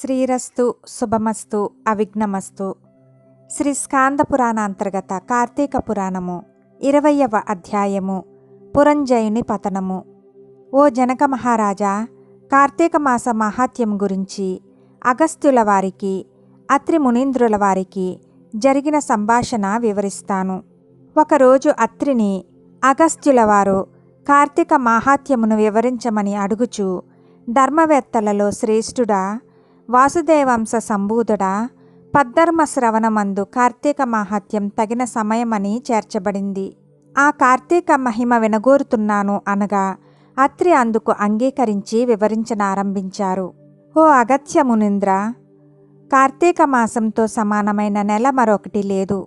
శ్రీరస్తు శుభమస్తు అవిఘ్నమస్తు. శ్రీ స్కాంద పురాణ అంతర్గత కార్తీక పురాణము ఇరవయవ అధ్యాయము పురంజయుని పతనము. ఓ జనక మహారాజా కార్తీక మాస మహాత్యం గురించి అగస్త్యుల వారికి అత్రి మునీంద్రుల వారికి జరిగిన సంభాషణ వివరిస్తాను. ఒకరోజు అత్రిని అగస్త్యుల వారు కార్తీక మాహాత్యమును వివరించమని అడుగుచు ధర్మవేత్తలలో శ్రేష్ఠుడా వాసుదేవంశ సంబూధుడ పద్ధర్మ శ్రవణమందు కార్తీక మాహత్యం తగిన సమయమని చేర్చబడింది. ఆ కార్తీక మహిమ వినగోరుతున్నాను అనగా అత్రి అందుకు అంగీకరించి వివరించనారంభించారు. ఓ అగత్య మునింద్ర కార్తీక మాసంతో సమానమైన నెల మరొకటి లేదు.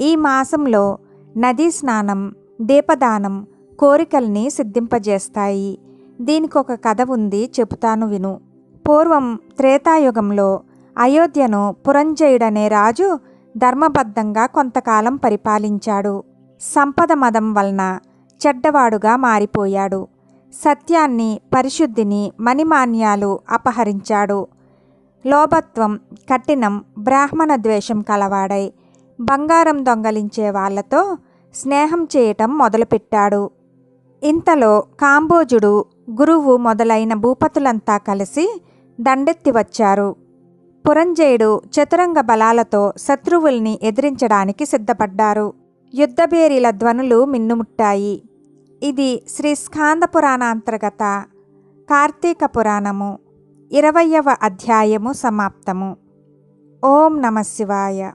ఈ మాసంలో నదీ స్నానం దీపదానం కోరికల్ని సిద్ధింపజేస్తాయి. దీనికొక కథ ఉంది చెబుతాను విను. పూర్వం త్రేతాయుగంలో అయోధ్యను పురంజయుడనే రాజు ధర్మబద్ధంగా కొంతకాలం పరిపాలించాడు. సంపద మదం వలన చెడ్డవాడుగా మారిపోయాడు. సత్యాన్ని పరిశుద్ధిని మణిమాన్యాలు అపహరించాడు. లోభత్వం కఠినం బ్రాహ్మణ ద్వేషం కలవాడై బంగారం దొంగలించే వాళ్ళతో స్నేహం చేయటం మొదలుపెట్టాడు. ఇంతలో కాంబోజుడు గురువు మొదలైన భూపతులంతా కలిసి దండెత్తి వచ్చారు. పురంజయుడు చతురంగ బలాలతో శత్రువుల్ని ఎదిరించడానికి సిద్ధపడ్డారు. యుద్ధభేరీల ధ్వనులు మిన్నుముట్టాయి. ఇది శ్రీ స్కాంద పురాణాంతర్గత కార్తీక పురాణము. ఇరవయవ అధ్యాయము సమాప్తము. ఓం నమ శివాయ.